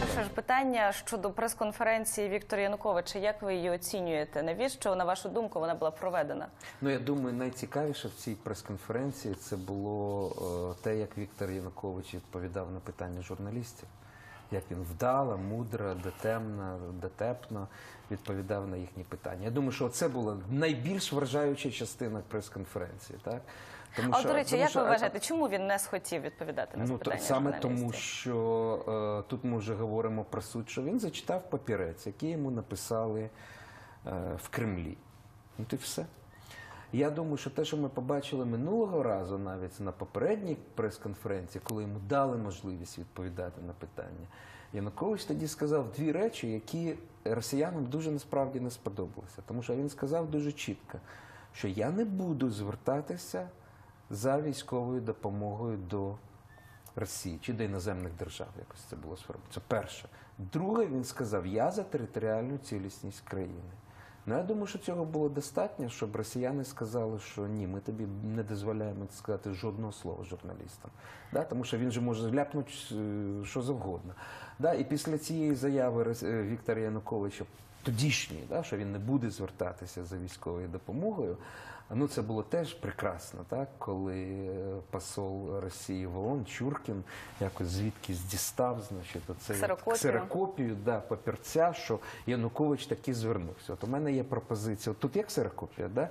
Перше ж питання щодо прес-конференції Віктора Януковича. Як ви її оцінюєте? Навіщо, на вашу думку, вона була проведена? Ну, я думаю, найцікавіше в цій прес-конференції це було е, те, як Віктор Янукович відповідав на питання журналістів. Як він вдало, мудро, дотемно, дотепно відповідав на їхні питання. Я думаю, що це була найбільш вражаюча частина прес-конференції. Так? Тому А до речі, тому як що- ви вважаєте, чому він не схотів відповідати на Ну, запитання? саме тому, що е, тут ми вже говоримо про суть, що він зачитав папірець, який йому написали е, в Кремлі. Ну, й все. Я думаю, що те, що ми побачили минулого разу, навіть на попередній прес-конференції, коли йому дали можливість відповідати на питання, Янукович тоді сказав дві речі, які росіянам дуже насправді не сподобалися. Тому що він сказав дуже чітко, що я не буду звертатися за військовою допомогою до Росії чи до іноземних держав, якось це було сформовано. Це перше. Друге, він сказав: я за територіальну цілісність країни. Ну, я думаю, що цього було достатньо, щоб росіяни сказали, що ні, ми тобі не дозволяємо сказати жодного слова журналістам. Да? Тому що він же може ляпнути е, що завгодно. Да? І після цієї заяви е, Віктора Януковича, тодішньої, да? що він не буде звертатися за військовою допомогою. Ну, це було теж прекрасно, так? коли е, посол Росії в ООН Чуркін якось звідкись дістав, значить, оце Ксерокопію. ксерокопію, да, папірця, що Янукович таки звернувся. От у мене є пропозиція. От тут є ксерокопія, да?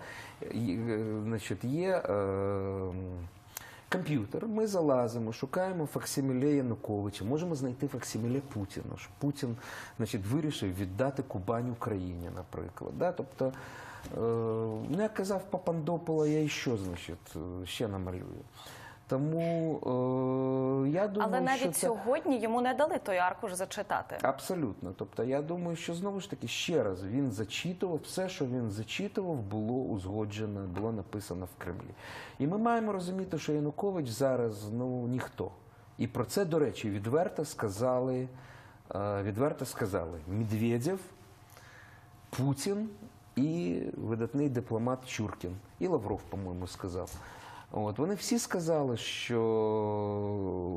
І, е, значить, є е, комп'ютер. Ми залазимо, шукаємо факсиміле Януковича, можемо знайти факсиміле Путіна. Що Путін значить, вирішив віддати Кубань Україні, наприклад. Да? Тобто, е, ну, як казав Папандопола, я і що, значить, е, ще намалюю. Тому е, я думаю, Але що навіть це... сьогодні йому не дали той аркуш зачитати. Абсолютно. Тобто, я думаю, що знову ж таки ще раз він зачитував все, що він зачитував, було узгоджено, було написано в Кремлі. І ми маємо розуміти, що Янукович зараз ну ніхто. І про це, до речі, відверто сказали, е, відверто сказали Медведєв, Путін і видатний дипломат Чуркін. І Лавров, по-моєму, сказав. От вони всі сказали, що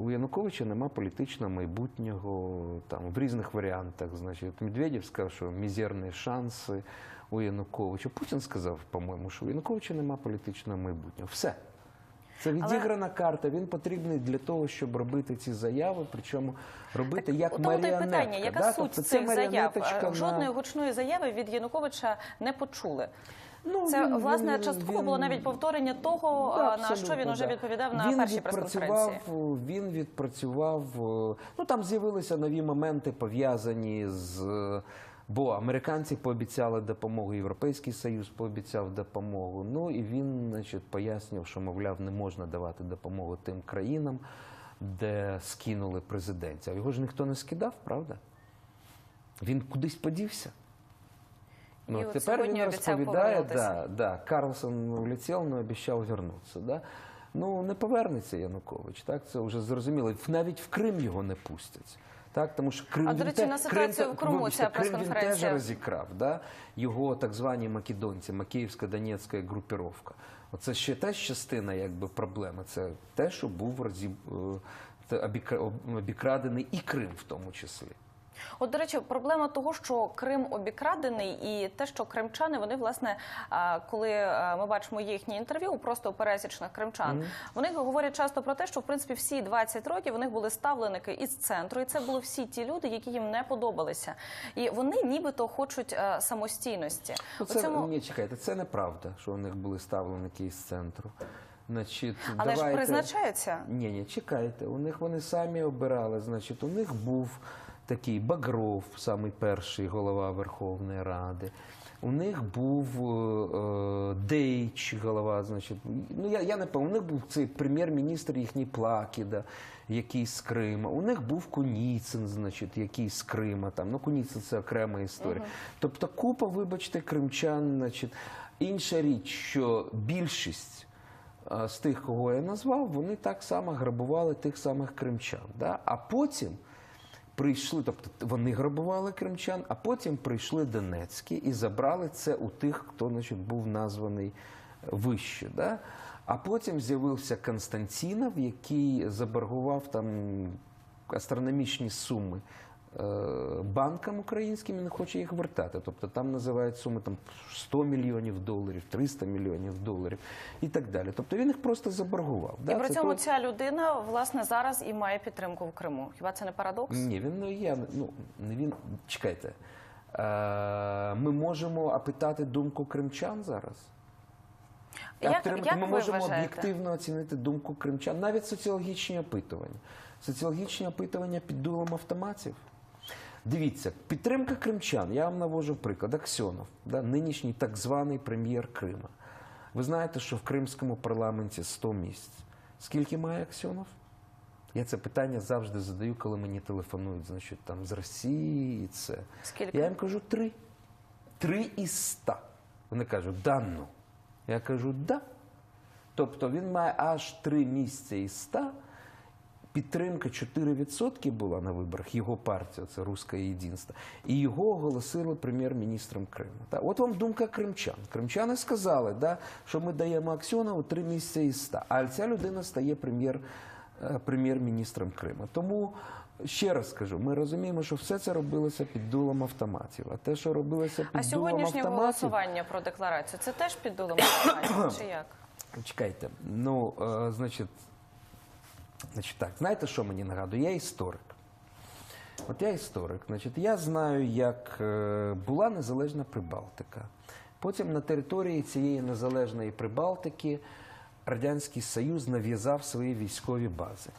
у Януковича нема політичного майбутнього там в різних варіантах. Значить, Медведєв сказав, що мізерні шанси у Януковича. Путін сказав, по-моєму, що у Януковича нема політичного майбутнього. Все. Це відіграна карта. Він потрібний для того, щоб робити ці заяви, причому робити як У тому маріонетка. питання, яка да? суть Тобто цих заяв? Е, на- Жодної гучної заяви від Януковича не почули. Ну, Це він- власне він- частково він- було навіть повторення того, Да, е, на що він уже да. відповідав на Він першій прес-конференції. Він відпрацював. е, Ну там з'явилися нові моменти пов'язані з. е, Бо американці пообіцяли допомогу, Європейський Союз пообіцяв допомогу. Ну і він, значить, пояснив, що мовляв, не можна давати допомогу тим країнам, де скинули президентів. Його ж ніхто не скидав, правда? Він кудись подівся. Ну, от тепер він розповідає, да, да, Карлсон улетів, але обіцяв вернутися. Да? Ну, не повернеться Янукович, так? Це вже зрозуміло. Навіть в Крим його не пустять. Так, тому що Крим А, до речі, на ситуацію Крим, в Криму вибачте, ця Крим він теж розікрав. Да? Його так звані македонці, Макіївська Донецька групіровка. Оце ще теж частина якби, проблеми. Це те, що був розіб... е, обікрадений і Крим в тому числі. От, до речі, проблема того, що Крим обікрадений, і те, що кримчани, вони власне, коли ми бачимо їхні інтерв'ю, просто пересічних кримчан, вони говорять часто про те, що в принципі всі 20 років у них були ставленики із центру, і це були всі ті люди, які їм не подобалися, і вони нібито хочуть самостійності. Ну, це, цьому- Ні, чекайте, це неправда, що у них були ставленики із центру. Значить, Але ж давайте... призначаються. Ні, ні, чекайте, у них вони самі обирали. Значить, у них був такий Багров, самий перший голова Верховної Ради. У них був е, е, Дейч, голова, значить, ну я, я не пам'ятаю, у них був цей прем'єр-міністр їхній Плакіда, який з Крима. У них був Куніцин, значить, який з Крима. Там. Ну, Куніцин це окрема історія. Тобто купа, вибачте, кримчан. Значить. Інша річ, що більшість а, з тих, кого я назвав, вони так само грабували тих самих кримчан. Да? А потім прийшли, тобто вони грабували кримчан, а потім прийшли Донецькі і забрали це у тих, хто значить, був названий вище. Да? А потім з'явився Константінов, який заборгував там астрономічні суми банкам українським і не хоче їх вертати. Тобто там називають суми там 100 мільйонів доларів, 300 мільйонів доларів і так далі. Тобто він їх просто заборгував. І Да, при це цьому то- ця людина власне зараз і має підтримку в Криму. Хіба це не парадокс? Ні, він ну, я ну не він. Чекайте. Е, ми можемо опитати думку кримчан зараз. Як, як ми можемо вважаєте? об'єктивно оцінити думку кримчан, навіть соціологічні опитування. Соціологічні опитування під дулом автоматів. Дивіться, підтримка кримчан. Я вам навожу приклад. Аксьонов, да, нинішній так званий прем'єр Крима. Ви знаєте, що в кримському парламенті 100 місць. Скільки має Аксьонов? Я це питання завжди задаю, коли мені телефонують, значить, там з Росії і це. Скільки? Я їм кажу три. Три із ста. Вони кажуть, да ну. Я кажу, да. Тобто він має аж три місця із ста. Підтримка 4% була на виборах, його партія, це Руське Єдинство. І його оголосили прем'єр-міністром Криму. Та, от вам думка кримчан. Кримчани сказали, да, що ми даємо Аксьонову три місця із ста. А ця людина стає е, прем'єр-міністром Криму. Тому ще раз скажу, ми розуміємо, що все це робилося під дулом автоматів. А те, що робилося під А дулом сьогоднішнє голосування про декларацію це теж під дулом автоматів, чи як? Чекайте, ну, е, значить, значить так, знаєте, що мені нагадує? Я історик. От я історик. Значить, я знаю, як е, була незалежна Прибалтика. Потім на території цієї незалежної Прибалтики Радянський Союз нав'язав свої військові бази.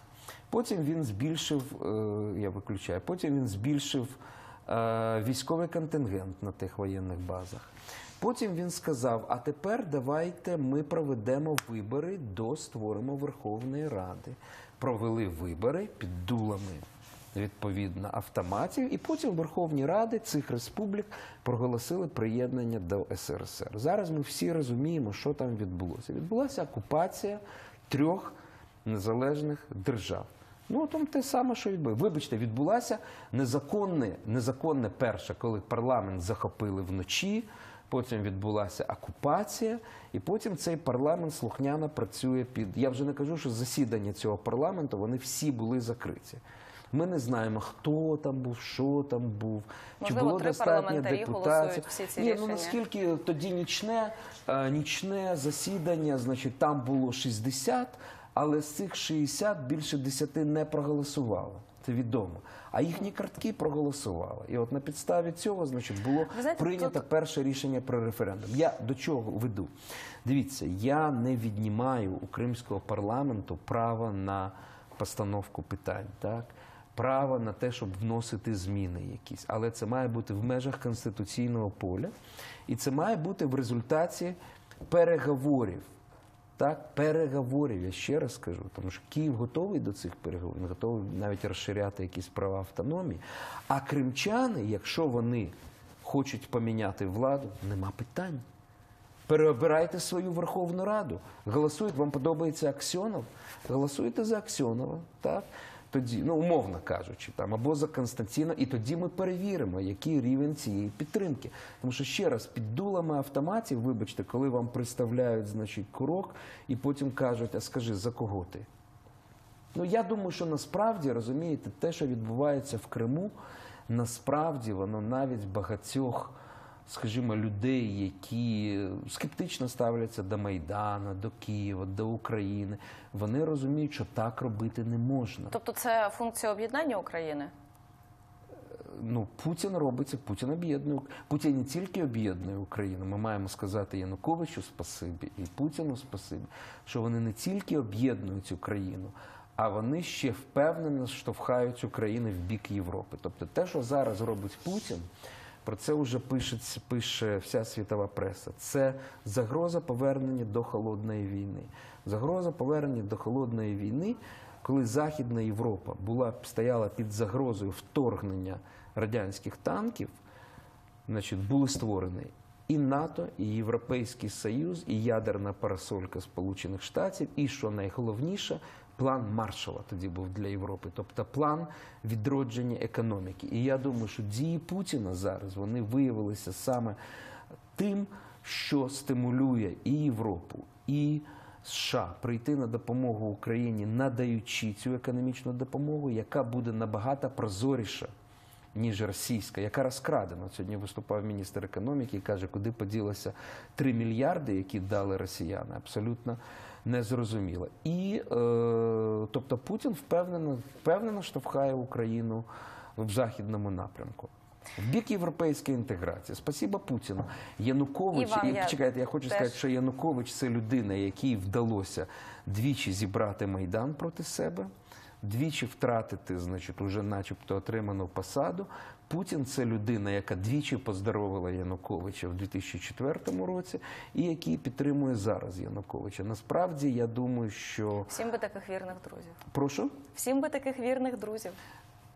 Потім він збільшив, е, я виключаю, потім він збільшив е, військовий контингент на тих воєнних базах. Потім він сказав: а тепер давайте ми проведемо вибори до створимо Верховної Ради. Провели вибори під дулами відповідно автоматів, і потім Верховні Ради цих республік проголосили приєднання до СРСР. Зараз ми всі розуміємо, що там відбулося. Відбулася окупація трьох незалежних держав. Ну, там те саме, що відбулося. Вибачте, відбулася незаконне, незаконне перше, коли парламент захопили вночі. Потім відбулася окупація, і потім цей парламент слухняно працює під. Я вже не кажу, що засідання цього парламенту вони всі були закриті. Ми не знаємо, хто там був, що там був, чи було три достатньо депутатів. всі ці Ні, ну наскільки тоді нічне, е, нічне засідання, значить, там було 60, але з цих 60 більше 10 не проголосувало. Це відомо. А їхні картки проголосували. І от на підставі цього, значить, було знаєте, прийнято тут- перше рішення про референдум. Я до чого веду? Дивіться, я не віднімаю у кримського парламенту право на постановку питань, так? Право на те, щоб вносити зміни якісь. Але це має бути в межах конституційного поля, і це має бути в результаті переговорів. Так, переговорів, я ще раз скажу, тому що Київ готовий до цих переговорів, він готовий навіть розширяти якісь права автономії. А кримчани, якщо вони хочуть поміняти владу, нема питань. Переобирайте свою Верховну Раду. Голосують, вам подобається Аксьонов? Голосуйте за Аксьонова, так? Тоді, ну, умовно кажучи, там, або за Константіна, і тоді ми перевіримо, який рівень цієї підтримки. Тому що ще раз, під дулами автоматів, вибачте, коли вам представляють, значить, курок, і потім кажуть, а скажи, за кого ти? Ну, я думаю, що насправді розумієте, те, що відбувається в Криму, насправді воно навіть багатьох, скажімо, людей, які скептично ставляться до Майдану, до Києва, до України, вони розуміють, що так робити не можна. Тобто це функція об'єднання України? Ну, Путін робиться, Путін об'єднує. Путін не тільки об'єднує Україну. Ми маємо сказати Януковичу спасибі і Путіну спасибі, що вони не тільки об'єднують Україну, а вони ще впевнено штовхають Україну в бік Європи. Тобто те, що зараз робить Путін, про це вже пише, пише вся світова преса. Це загроза повернення до холодної війни. Загроза повернення до холодної війни, коли Західна Європа стояла під загрозою вторгнення радянських танків, значить, були створені і НАТО, і Європейський Союз, і ядерна парасолька Сполучених Штатів, і що найголовніше, план Маршала тоді був для Європи, тобто план відродження економіки. І я думаю, що дії Путіна зараз вони виявилися саме тим, що стимулює і Європу, і США прийти на допомогу Україні, надаючи цю економічну допомогу, яка буде набагато прозоріша ніж російська, яка розкрадена. От Сьогодні виступав міністр економіки і каже, куди поділося 3 мільярди, які дали росіяни. Абсолютно незрозуміло. І е, тобто Путін впевнено, впевнено штовхає Україну в західному напрямку. В бік європейської інтеграції. Спасіба Путіну. Янукович, І вам я чекайте, я хочу теж. сказати, що Янукович це людина, якій вдалося двічі зібрати майдан проти себе, двічі втратити, значить, уже начебто отриману посаду. Путін це людина, яка двічі поздоровила Януковича в 2004 році, і який підтримує зараз Януковича. Насправді, я думаю, що Всім би таких вірних друзів. прошу. Всім би таких вірних друзів.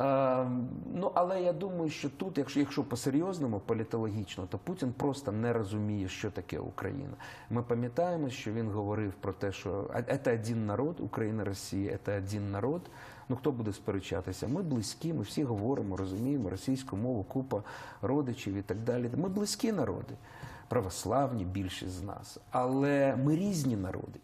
Е, ну, але я думаю, що тут, якщо, якщо по-серйозному, політологічно, то Путін просто не розуміє, що таке Україна. Ми пам'ятаємо, що він говорив про те, що «А- це один народ, Україна, Росія, це один народ. Ну хто буде сперечатися? Ми близькі, ми всі говоримо, розуміємо російську мову, купа родичів і так далі. Ми близькі народи, православні більшість з нас, але ми різні народи.